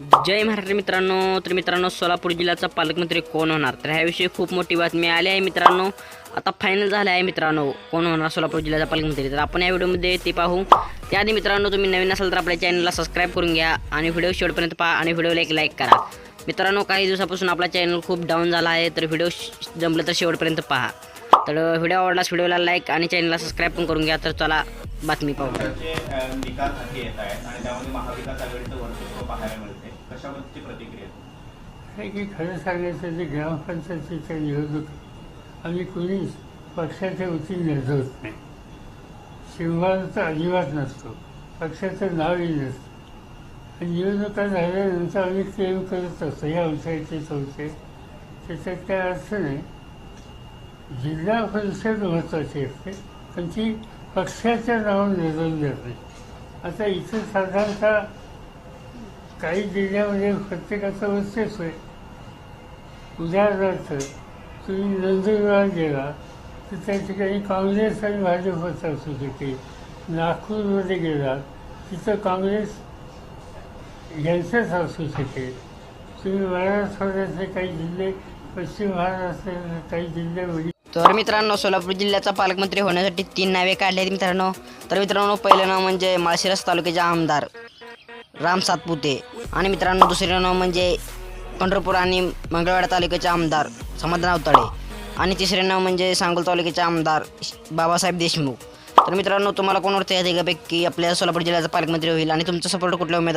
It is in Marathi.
जय महाराष्ट्र मित्रांनो. तर मित्रांनो सोलापूर जिल्ह्याचा पालकमंत्री कोण होणार? तर ह्याविषयी खूप मोठी बातमी आली आहे मित्रांनो. आता फायनल झालं आहे मित्रांनो. कोण होणार सोलापूर जिल्ह्याचा पालकमंत्री? तर आपण या व्हिडिओमध्ये ते पाहू. त्याआधी मित्रांनो तुम्ही नवीन असाल तर आपल्या चॅनलला सबस्क्राईब करून घ्या आणि व्हिडिओ शेवटपर्यंत पहा आणि व्हिडिओला एक लाईक करा. मित्रांनो काही दिवसापासून आपला चॅनल खूप डाऊन झाला आहे तर व्हिडिओ जमलं तर शेवटपर्यंत पहा. तर व्हिडिओ आवडलास व्हिडिओला लाईक आणि चॅनलला सबस्क्राईब पण करून घ्या. तर चला बातमी पाहू. निकाल हाती येत आहेत आणि त्यामध्ये महाविकास आघाडीचं वर्चस्व पाहायला मिळते. कशाबद्दलची प्रतिक्रिया? की खरं सांगायचं ते ग्रामपंचायतीच्या निवडणूक आम्ही कुणीच पक्षाच्या वतीने लढवत नाही. शिवभाग तर अजिबात नसतो. पक्षाचं नावही नसतं. आणि निवडणुका झाल्यानंतर आम्ही क्लेम करत असतो. ह्या अंशाचे चौथे त्याच्यात काय अर्थ नाही. जिल्हा परिषद महत्त्वाची असते. पण ती पक्षाच्या नाव निवडून जाते आता इथं साधारणतः काही जिल्ह्यामध्ये प्रत्येकाचं वर्चस्व आहे. उदाहरणार्थ तुम्ही नंदुरबार गेला तर त्या ठिकाणी काँग्रेस आणि भाजपच असू शकेल नागपूरमध्ये गेला तिथं काँग्रेस यांचंच असू शकेल तुम्ही मराठवाड्यातले काही जिल्हे पश्चिम महाराष्ट्रातले काही जिल्ह्यामध्ये म्हणजे तर मित्रांनो सोलापूर जिल्ह्याचा पालकमंत्री होण्यासाठी तीन नावे काढली आहेत मित्रांनो. तर मित्रांनो पहिलं नाव म्हणजे माळशिरस तालुक्याचे आमदार राम सातपुते. आणि मित्रांनो दुसरे नाव म्हणजे पंढरपूर आणि मंगळवाडा तालुक्याचे आमदार समाधान अवताडे. आणि तिसरे नाव म्हणजे सांगोल तालुक्याचे आमदार बाबासाहेब देशमुख. तर मित्रांनो तुम्हाला कोण वाटतं या तिघापैकी आपल्या सोलापूर जिल्ह्याचा पालकमंत्री होईल आणि तुमचा सपोर्ट कुठल्या उमेदवार